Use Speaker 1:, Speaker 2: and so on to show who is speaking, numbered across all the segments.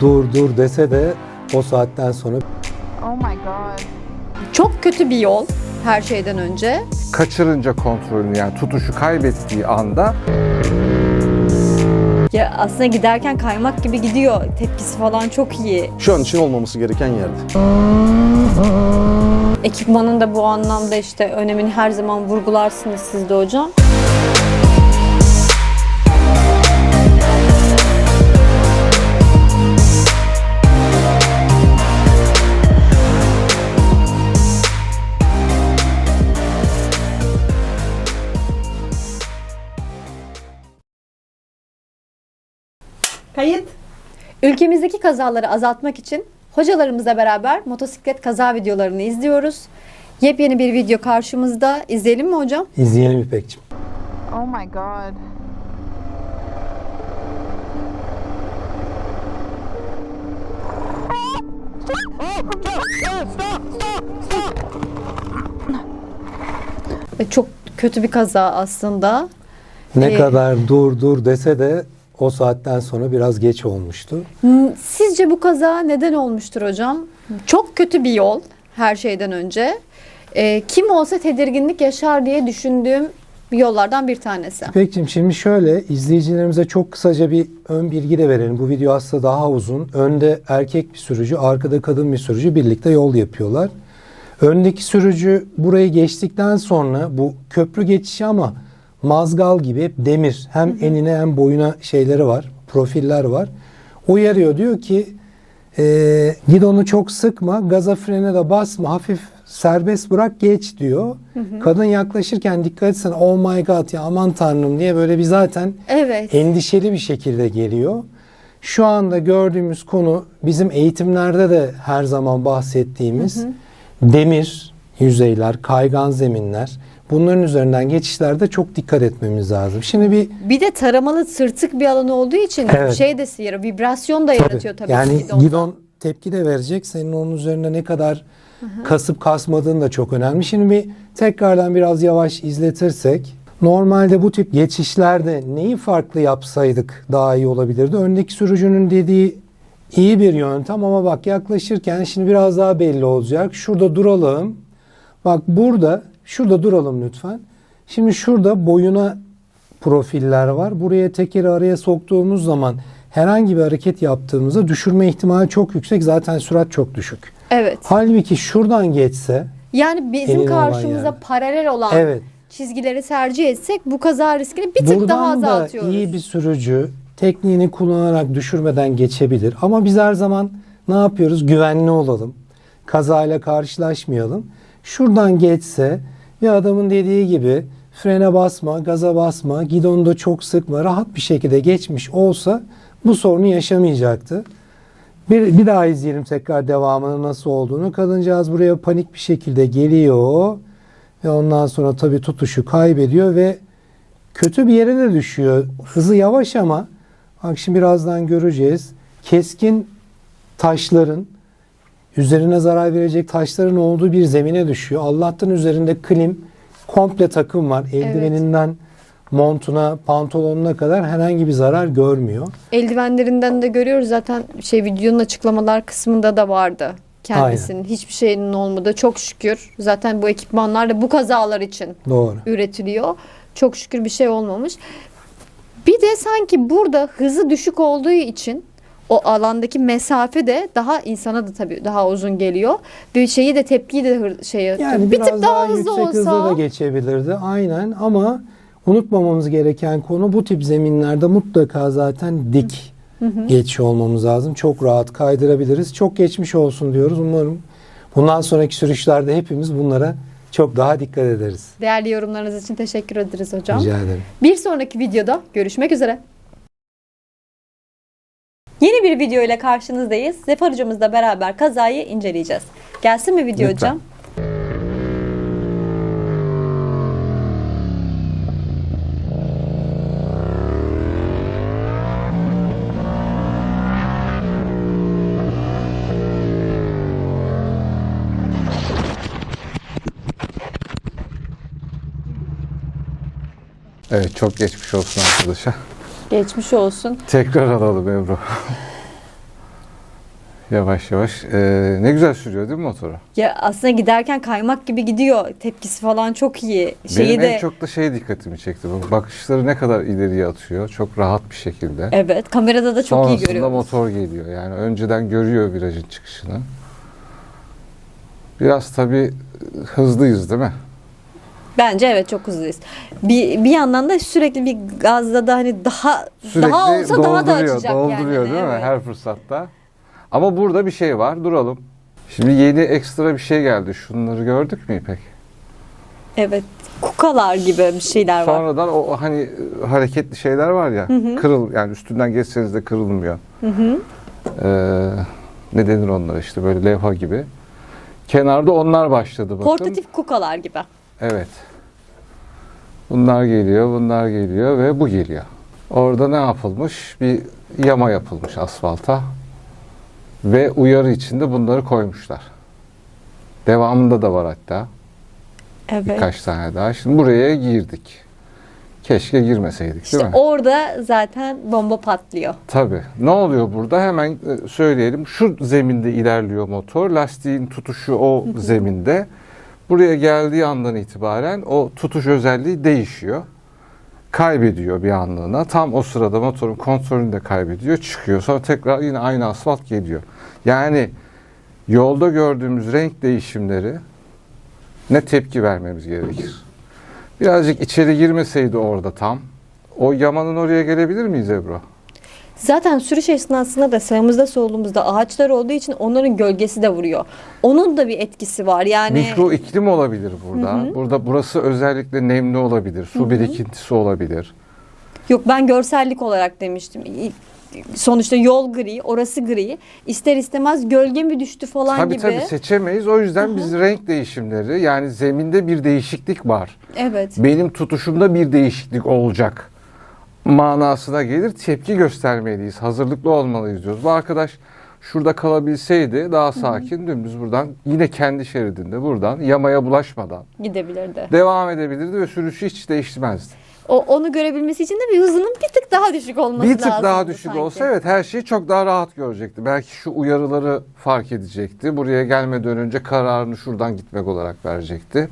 Speaker 1: dur dur dese de o saatten sonra
Speaker 2: Oh my god.
Speaker 3: Çok kötü bir yol her şeyden önce.
Speaker 4: kaçırınca kontrolünü yani tutuşu kaybettiği anda
Speaker 3: Ya aslında giderken kaymak gibi gidiyor. Tepkisi falan çok iyi.
Speaker 5: Şu an için olmaması gereken yerde.
Speaker 3: Ekipmanın da bu anlamda işte önemini her zaman vurgularsınız siz de hocam. Ülkemizdeki kazaları azaltmak için hocalarımızla beraber motosiklet kaza videolarını izliyoruz. Yepyeni bir video karşımızda. İzleyelim mi hocam?
Speaker 1: izleyelim İpek'ciğim.
Speaker 2: Oh my god.
Speaker 3: Çok kötü bir kaza aslında.
Speaker 1: Ne
Speaker 3: Ee,
Speaker 1: kadar dur dur dese de o saatten sonra biraz geç olmuştu.
Speaker 3: Hmm, Sizce bu kaza neden olmuştur hocam? Çok kötü bir yol her şeyden önce. Ee, kim olsa tedirginlik yaşar diye düşündüğüm yollardan bir tanesi.
Speaker 1: İpek'ciğim şimdi şöyle izleyicilerimize çok kısaca bir ön bilgi de verelim. Bu video aslında daha uzun. Önde erkek bir sürücü, arkada kadın bir sürücü birlikte yol yapıyorlar. Öndeki sürücü burayı geçtikten sonra bu köprü geçişi ama mazgal gibi demir. Hem enine hem boyuna şeyleri var, profiller var. Uyarıyor diyor ki e, gidonu çok sıkma, gaza frene de basma, hafif serbest bırak geç diyor. Kadın yaklaşırken dikkat etsen oh my god ya aman tanrım diye böyle bir zaten
Speaker 3: Evet.
Speaker 1: endişeli bir şekilde geliyor. Şu anda gördüğümüz konu bizim eğitimlerde de her zaman bahsettiğimiz demir yüzeyler, kaygan zeminler. Bunların üzerinden geçişlerde çok dikkat etmemiz lazım. Şimdi bir
Speaker 3: Bir de taramalı tırtık bir alan olduğu için
Speaker 1: Evet.
Speaker 3: şey de yaratıyor, vibrasyon da yaratıyor tabii
Speaker 1: yani gidon tepki de verecek. Senin onun üzerine ne kadar kasıp kasmadığın da çok önemli. Şimdi bir tekrardan biraz yavaş izletirsek normalde bu tip geçişlerde neyi farklı yapsaydık daha iyi olabilirdi? Öndeki sürücünün dediği iyi bir yöntem ama bak yaklaşırken şimdi biraz daha belli olacak. Şurada duralım. Bak burada şurada duralım lütfen. Şimdi şurada boyuna profiller var. Buraya tekeri araya soktuğumuz zaman herhangi bir hareket yaptığımızda düşürme ihtimali çok yüksek. Zaten sürat çok düşük.
Speaker 3: Evet.
Speaker 1: Halbuki şuradan geçse
Speaker 3: Yani bizim
Speaker 1: olan
Speaker 3: karşımıza
Speaker 1: yani.
Speaker 3: paralel olan
Speaker 1: evet
Speaker 3: çizgileri tercih etsek bu kaza riskini bir tık daha
Speaker 1: buradan da
Speaker 3: azaltıyoruz.
Speaker 1: iyi bir sürücü tekniğini kullanarak düşürmeden geçebilir. Ama biz her zaman ne yapıyoruz? Güvenli olalım. Kazayla karşılaşmayalım. Şuradan geçse bir adamın dediği gibi frene basma, gaza basma, gidonu da çok sıkma, rahat bir şekilde geçmiş olsa bu sorunu yaşamayacaktı. Bir, bir daha izleyelim tekrar devamının nasıl olduğunu. Kadıncağız buraya panik bir şekilde geliyor ve ondan sonra tabii tutuşu kaybediyor ve kötü bir yere de düşüyor. Hızı yavaş ama bak şimdi birazdan göreceğiz. Keskin taşların üzerine zarar verecek taşların olduğu bir zemine düşüyor. Allah'tan üzerinde klim komple takım var. Eldiveninden montuna, pantolonuna kadar herhangi bir zarar görmüyor.
Speaker 3: Eldivenlerinden de görüyoruz zaten şey videonun açıklamalar kısmında da vardı kendisinin. Hiçbir şeyinin olmadığı çok şükür. Zaten bu ekipmanlar da bu kazalar için
Speaker 1: Doğru.
Speaker 3: üretiliyor. Çok şükür bir şey olmamış. Bir de sanki burada hızı düşük olduğu için o alandaki mesafe de daha insana da tabii daha uzun geliyor. Bir şeyi de tepkiyi de hır, şeye
Speaker 1: Yani
Speaker 3: bir tık daha, hızlı
Speaker 1: yüksek hızda da
Speaker 3: olsa
Speaker 1: geçebilirdi. Aynen ama unutmamamız gereken konu bu tip zeminlerde mutlaka zaten dik geçiyor olmamız lazım. Çok rahat kaydırabiliriz. Çok geçmiş olsun diyoruz. Umarım bundan sonraki sürüşlerde hepimiz bunlara çok daha dikkat ederiz.
Speaker 3: değerli yorumlarınız için teşekkür ederiz hocam.
Speaker 1: Rica ederim.
Speaker 3: Bir sonraki videoda görüşmek üzere. Bir video ile karşınızdayız. Zefer hocamızla beraber kazayı inceleyeceğiz. Gelsin mi video
Speaker 4: Lütfen.
Speaker 3: hocam?
Speaker 4: evet çok geçmiş olsun arkadaşa.
Speaker 3: Geçmiş olsun.
Speaker 4: Tekrar alalım Ebru. Yavaş yavaş. Ee, ne güzel sürüyor değil mi motoru?
Speaker 3: Ya aslında giderken kaymak gibi gidiyor. Tepkisi falan çok iyi. Şeyi
Speaker 4: Benim
Speaker 3: de
Speaker 4: en çok da şey dikkatimi çekti. Bu bakışları ne kadar ileriye atıyor. Çok rahat bir şekilde.
Speaker 3: Evet, kamerada da çok iyi
Speaker 4: Sonrasında
Speaker 3: görüyoruz.
Speaker 4: motor geliyor. Yani önceden görüyor virajın çıkışını. Biraz tabii hızlıyız değil mi?
Speaker 3: Bence evet çok hızlıyız. Bir bir yandan da sürekli bir gazda da hani daha
Speaker 4: Sürekli
Speaker 3: daha olsa daha da
Speaker 4: dolduruyor,
Speaker 3: açacak
Speaker 4: dolduruyor
Speaker 3: yani.
Speaker 4: değil mi?
Speaker 3: Evet.
Speaker 4: Her fırsatta. Ama burada bir şey var. Duralım. Şimdi yeni ekstra bir şey geldi. Şunları gördük mü İpek?
Speaker 3: Evet. Kukalar gibi bir şeyler var.
Speaker 4: Sonradan o hani hareketli şeyler var ya. Kırıl yani üstünden geçseniz de kırılmıyor. Ee, ne denir onlara işte böyle levha gibi. Kenarda onlar başladı bakın.
Speaker 3: Portatif kukalar gibi.
Speaker 4: Evet. Bunlar geliyor, bunlar geliyor ve bu geliyor. Orada ne yapılmış? Bir yama yapılmış asfalta. Ve uyarı içinde bunları koymuşlar. Devamında da var hatta.
Speaker 3: Evet.
Speaker 4: Birkaç tane daha. Şimdi buraya girdik. Keşke girmeseydik
Speaker 3: İşte
Speaker 4: değil mi?
Speaker 3: orada zaten bomba patlıyor.
Speaker 4: Tabii. Ne oluyor burada? Hemen e, söyleyelim. Şu zeminde ilerliyor motor. Lastiğin tutuşu o zeminde. Buraya geldiği andan itibaren o tutuş özelliği değişiyor. Kaybediyor bir anlığına. Tam o sırada motorun kontrolünü de kaybediyor. Çıkıyor. Sonra tekrar yine aynı asfalt geliyor. Yani yolda gördüğümüz renk değişimleri ne tepki vermemiz gerekir? Birazcık içeri girmeseydi orada tam. O yamanın oraya gelebilir miyiz Ebru?
Speaker 3: Zaten sürüş esnasında da sağımızda solumuzda ağaçlar olduğu için onların gölgesi de vuruyor. Onun da bir etkisi var. Yani
Speaker 4: Mikro iklim olabilir burada. Burada burası özellikle nemli olabilir. Su birikintisi olabilir.
Speaker 3: yok ben görsellik olarak demiştim. Sonuçta yol gri, orası gri. İster istemez gölge mi düştü falan
Speaker 4: tabii
Speaker 3: gibi.
Speaker 4: tabii seçemeyiz. O yüzden biz renk değişimleri yani zeminde bir değişiklik var.
Speaker 3: Evet.
Speaker 4: Benim tutuşumda bir değişiklik olacak manasına gelir. Tepki göstermeliyiz. Hazırlıklı olmalıyız diyoruz. Bu arkadaş şurada kalabilseydi daha sakin dümdüz buradan yine kendi şeridinde buradan yamaya bulaşmadan
Speaker 3: Gidebilirdi.
Speaker 4: devam edebilirdi ve sürüşü hiç değişmezdi.
Speaker 3: O onu görebilmesi için de bir hızının bir tık daha düşük olması
Speaker 4: Bir tık
Speaker 3: lazımdı
Speaker 4: daha düşük
Speaker 3: sanki.
Speaker 4: olsa evet her şeyi çok daha rahat görecekti. Belki şu uyarıları fark edecekti. Buraya gelmeden önce kararını şuradan gitmek olarak verecekti.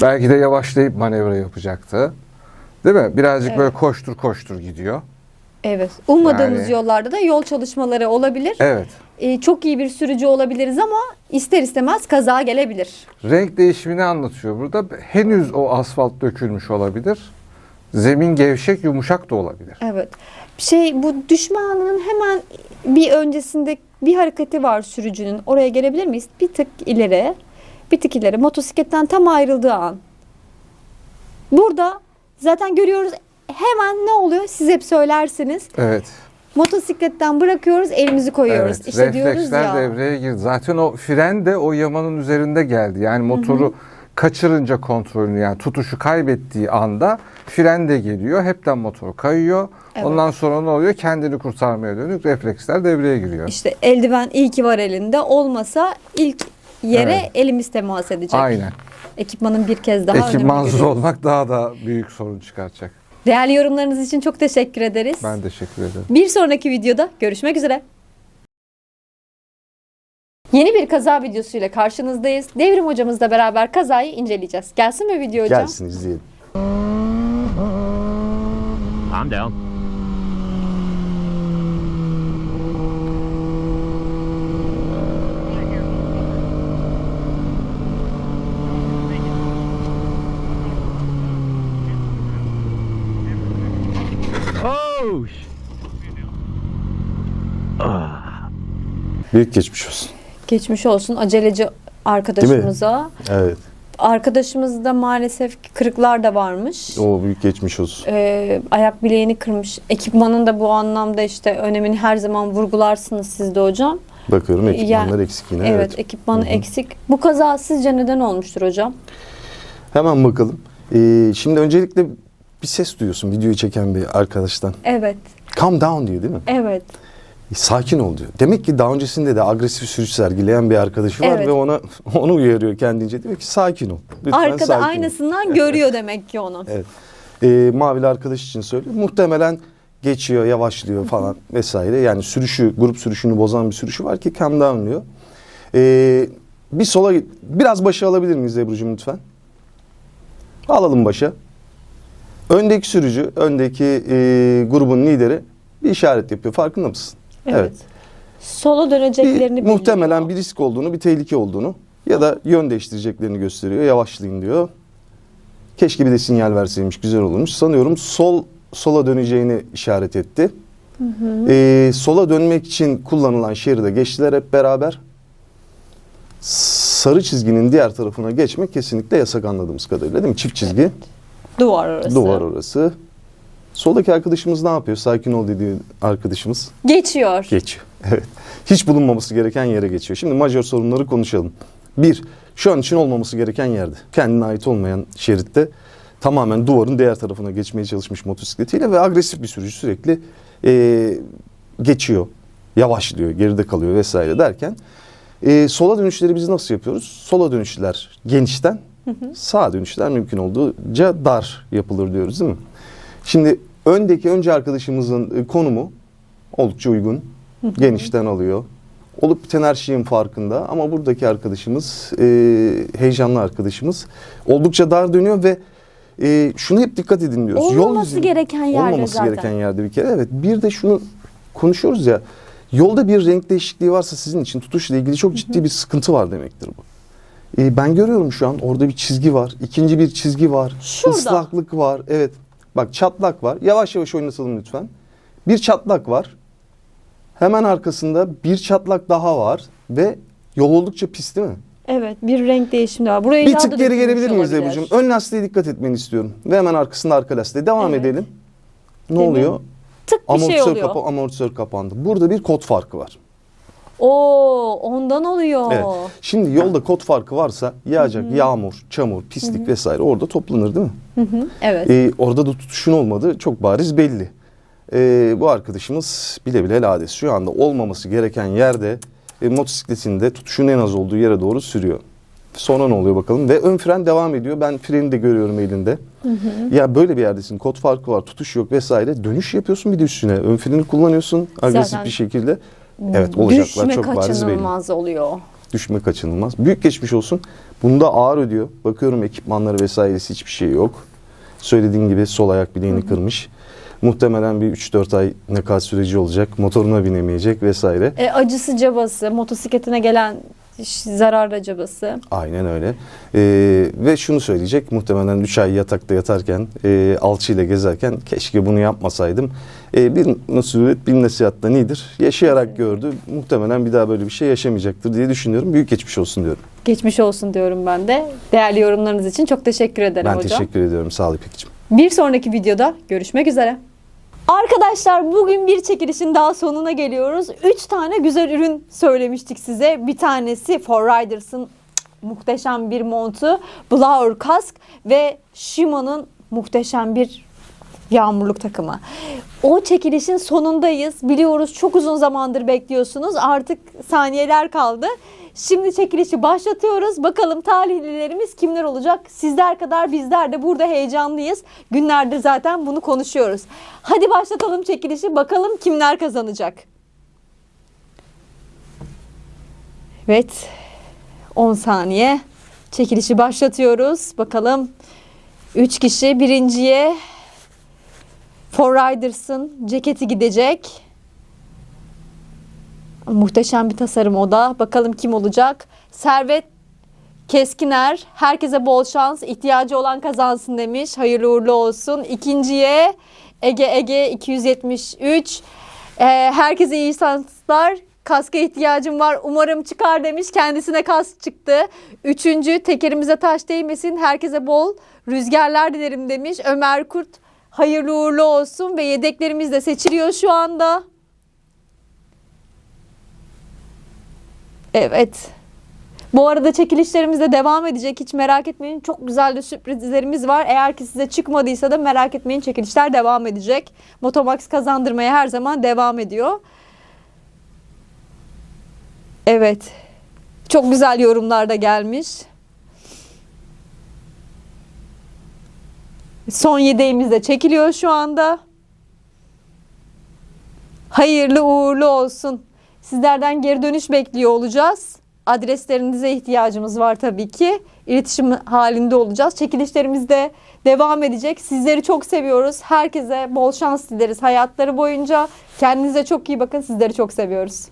Speaker 4: Belki de yavaşlayıp manevra yapacaktı. Değil mi? Birazcık
Speaker 3: Evet.
Speaker 4: böyle koştur koştur gidiyor.
Speaker 3: Evet. Ummadığımız
Speaker 4: Yani-
Speaker 3: yollarda da yol çalışmaları olabilir.
Speaker 4: Evet.
Speaker 3: Ee, çok iyi bir sürücü olabiliriz ama ister istemez kaza gelebilir.
Speaker 4: Renk değişimini anlatıyor burada. Henüz o asfalt dökülmüş olabilir. Zemin gevşek, yumuşak da olabilir.
Speaker 3: Evet. Şey bu düşme anının hemen bir öncesinde bir hareketi var sürücünün. Oraya gelebilir miyiz? Bir tık ileri. Bir tık ileri. Motosikletten tam ayrıldığı an. Burada zaten görüyoruz hemen ne oluyor? Siz hep söylersiniz.
Speaker 4: Evet.
Speaker 3: Motosikletten bırakıyoruz, elimizi koyuyoruz.
Speaker 4: Evet,
Speaker 3: işte diyoruz ya.
Speaker 4: devreye girdi. Zaten o fren de o yamanın üzerinde geldi. Yani motoru kaçırınca kontrolünü yani tutuşu kaybettiği anda fren de geliyor. Hepten motor kayıyor.
Speaker 3: Evet.
Speaker 4: Ondan sonra ne oluyor? Kendini kurtarmaya dönük refleksler devreye giriyor.
Speaker 3: İşte eldiven iyi ki var elinde. Olmasa ilk yere
Speaker 4: Evet.
Speaker 3: elimiz temas edecek.
Speaker 4: Aynen.
Speaker 3: Ekipmanın bir kez daha önemli
Speaker 4: Ekipmansız
Speaker 3: görüyoruz.
Speaker 4: olmak daha da büyük sorun çıkartacak.
Speaker 3: Değerli yorumlarınız için çok teşekkür ederiz.
Speaker 4: Ben teşekkür ederim.
Speaker 3: Bir sonraki videoda görüşmek üzere. Yeni bir kaza videosuyla karşınızdayız. Devrim hocamızla beraber kazayı inceleyeceğiz. Gelsin mi video hocam?
Speaker 5: Gelsin izleyelim.
Speaker 6: Calm down. Sh-
Speaker 5: Büyük geçmiş olsun.
Speaker 3: Geçmiş olsun aceleci arkadaşımıza.
Speaker 5: Evet.
Speaker 3: Arkadaşımızda maalesef kırıklar da varmış.
Speaker 5: O büyük geçmiş olsun.
Speaker 3: Ee, ayak bileğini kırmış. Ekipmanın da bu anlamda işte önemini her zaman vurgularsınız siz de hocam.
Speaker 5: Bakıyorum ekipmanlar
Speaker 3: Yani-
Speaker 5: eksik yine.
Speaker 3: Evet,
Speaker 5: Evet.
Speaker 3: ekipmanı
Speaker 5: Hı hı.
Speaker 3: eksik. Bu kaza sizce neden olmuştur hocam?
Speaker 5: Hemen bakalım. Ee, şimdi öncelikle bir ses duyuyorsun videoyu çeken bir arkadaştan.
Speaker 3: Evet,
Speaker 5: Calm down diyor değil mi?
Speaker 3: evet.
Speaker 5: Sakin ol diyor. Demek ki daha öncesinde de agresif sürüş sergileyen bir arkadaşı var
Speaker 3: Evet.
Speaker 5: ve ona onu uyarıyor kendince. Diyor ki sakin ol. Lütfen
Speaker 3: Arkada
Speaker 5: sakin ol.
Speaker 3: aynasından görüyor demek ki onu.
Speaker 5: Evet. Ee, mavili arkadaş için söylüyor. Muhtemelen geçiyor, yavaşlıyor falan vesaire. Yani sürüşü, grup sürüşünü bozan bir sürüşü var ki calm down diyor. Ee, bir sola git- biraz başa alabilir miyiz Ebru'cum lütfen? Alalım başa. Öndeki sürücü, öndeki e, grubun lideri bir işaret yapıyor. Farkında mısın?
Speaker 3: Evet. Sola
Speaker 5: Bir,
Speaker 3: döneceklerini
Speaker 5: muhtemelen
Speaker 3: biliyor.
Speaker 5: bir risk olduğunu, bir tehlike olduğunu ya da yön değiştireceklerini gösteriyor. Yavaşlayın diyor. Keşke bir de sinyal verseymiş, güzel olurmuş. Sanıyorum sol sola döneceğini işaret etti. Ee, sola dönmek için kullanılan şeride geçtiler hep beraber. Sarı çizginin diğer tarafına geçmek kesinlikle yasak anladığımız kadarıyla değil mi? Çift çizgi,
Speaker 3: Duvar orası.
Speaker 5: duvar orası. Soldaki arkadaşımız ne yapıyor? Sakin ol dediği arkadaşımız.
Speaker 3: Geçiyor.
Speaker 5: Geçiyor. Evet. Hiç bulunmaması gereken yere geçiyor. Şimdi majör sorunları konuşalım. Bir, şu an için olmaması gereken yerde. Kendine ait olmayan şeritte tamamen duvarın diğer tarafına geçmeye çalışmış motosikletiyle ve agresif bir sürücü sürekli eee, geçiyor. Yavaşlıyor, geride kalıyor vesaire derken eee, sola dönüşleri biz nasıl yapıyoruz? Sola dönüşler genişten, sağa dönüşler mümkün olduğunca dar yapılır diyoruz değil mi? Şimdi öndeki önce arkadaşımızın e, konumu oldukça uygun. Genişten alıyor. Olup biten her şeyin farkında ama buradaki arkadaşımız, e, heyecanlı arkadaşımız oldukça dar dönüyor ve e, şunu hep dikkat edin diyoruz.
Speaker 3: Olmaması
Speaker 5: yüzü-
Speaker 3: gereken yerde
Speaker 5: Olmaması
Speaker 3: zaten.
Speaker 5: gereken yerde bir kere. Evet bir de şunu konuşuyoruz ya. Yolda bir renk değişikliği varsa sizin için tutuşla ilgili çok ciddi bir sıkıntı var demektir bu. E, ben görüyorum şu an orada bir çizgi var. ikinci bir çizgi var.
Speaker 3: Şurada.
Speaker 5: Islaklık var. Evet. Bak çatlak var. Yavaş yavaş oynatalım lütfen. Bir çatlak var. Hemen arkasında bir çatlak daha var ve yol oldukça pis değil mi?
Speaker 3: Evet bir renk değişimi de var. Buraya
Speaker 5: Bir tık geri gelebilir miyiz. Ebru'cum? Ön lastiğe dikkat etmeni istiyorum. Ve hemen arkasında arka lastiğe. Devam
Speaker 3: Evet.
Speaker 5: edelim. Ne
Speaker 3: mi?
Speaker 5: oluyor?
Speaker 3: Tık bir
Speaker 5: Amortisör,
Speaker 3: şey oluyor.
Speaker 5: kapa amortisör kapandı. Burada bir kod farkı var.
Speaker 3: Oo ondan oluyor.
Speaker 5: Evet. Şimdi yolda kod farkı varsa yağacak yağmur, çamur, pislik vesaire orada toplanır değil mi?
Speaker 3: Hı hı, Evet.
Speaker 5: Ee, orada da tutuşun olmadığı çok bariz belli. Ee, bu arkadaşımız bile bile lades. Şu anda olmaması gereken yerde e, motosikletinde tutuşun en az olduğu yere doğru sürüyor. Sonra ne oluyor bakalım? Ve ön fren devam ediyor. Ben freni de görüyorum elinde. Ya böyle bir yerdesin. Kod farkı var, tutuş yok vesaire. Dönüş yapıyorsun bir de üstüne. Ön freni kullanıyorsun agresif
Speaker 3: Zaten-
Speaker 5: bir şekilde. Evet olacaklar
Speaker 3: Düşme
Speaker 5: çok bariz belli.
Speaker 3: kaçınılmaz oluyor.
Speaker 5: Düşme kaçınılmaz. Büyük geçmiş olsun. Bunda ağır ödüyor. Bakıyorum ekipmanları vesairesi hiçbir şey yok. Söylediğim gibi sol ayak bileğini kırmış. Muhtemelen bir 3-4 ay nekat süreci olacak. Motoruna binemeyecek vesaire.
Speaker 3: E, acısı cabası, motosikletine gelen ş- zararla cabası.
Speaker 5: Aynen öyle. Ee, ve şunu söyleyecek. Muhtemelen 3 ay yatakta yatarken, e, alçıyla gezerken keşke bunu yapmasaydım. E, bir nasihat, bir nasihat da nedir? Yaşayarak gördü. Muhtemelen bir daha böyle bir şey yaşamayacaktır diye düşünüyorum. Büyük geçmiş olsun diyorum.
Speaker 3: Geçmiş olsun diyorum ben de. Değerli yorumlarınız için çok teşekkür ederim
Speaker 5: Ben
Speaker 3: hocam.
Speaker 5: teşekkür ediyorum. Sağ ol İpek'ciğim.
Speaker 3: Bir sonraki videoda görüşmek üzere. Arkadaşlar bugün bir çekilişin daha sonuna geliyoruz. 3 tane güzel ürün söylemiştik size. Bir tanesi For Riders'ın muhteşem bir montu, Blower Kask ve Shimano'nun muhteşem bir yağmurluk takımı. O çekilişin sonundayız. Biliyoruz çok uzun zamandır bekliyorsunuz. Artık saniyeler kaldı. Şimdi çekilişi başlatıyoruz. Bakalım talihlilerimiz kimler olacak? Sizler kadar bizler de burada heyecanlıyız. Günlerdir zaten bunu konuşuyoruz. Hadi başlatalım çekilişi. Bakalım kimler kazanacak? Evet. 10 saniye. Çekilişi başlatıyoruz. Bakalım 3 kişi birinciye For Riders'ın ceketi gidecek. Muhteşem bir tasarım o da. Bakalım kim olacak? Servet Keskiner. Herkese bol şans. ihtiyacı olan kazansın demiş. Hayırlı uğurlu olsun. İkinciye Ege Ege 273. Ee, herkese iyi şanslar. Kaska ihtiyacım var. Umarım çıkar demiş. Kendisine kask çıktı. Üçüncü tekerimize taş değmesin. Herkese bol rüzgarlar dilerim demiş. Ömer Kurt hayırlı uğurlu olsun ve yedeklerimiz de seçiliyor şu anda. Evet. Bu arada çekilişlerimiz de devam edecek. Hiç merak etmeyin. Çok güzel de sürprizlerimiz var. Eğer ki size çıkmadıysa da merak etmeyin. Çekilişler devam edecek. Motomax kazandırmaya her zaman devam ediyor. Evet. Çok güzel yorumlar da gelmiş. Son yedeğimiz de çekiliyor şu anda. Hayırlı uğurlu olsun. Sizlerden geri dönüş bekliyor olacağız. Adreslerinize ihtiyacımız var tabii ki. İletişim halinde olacağız. Çekilişlerimiz de devam edecek. Sizleri çok seviyoruz. Herkese bol şans dileriz hayatları boyunca. Kendinize çok iyi bakın. Sizleri çok seviyoruz.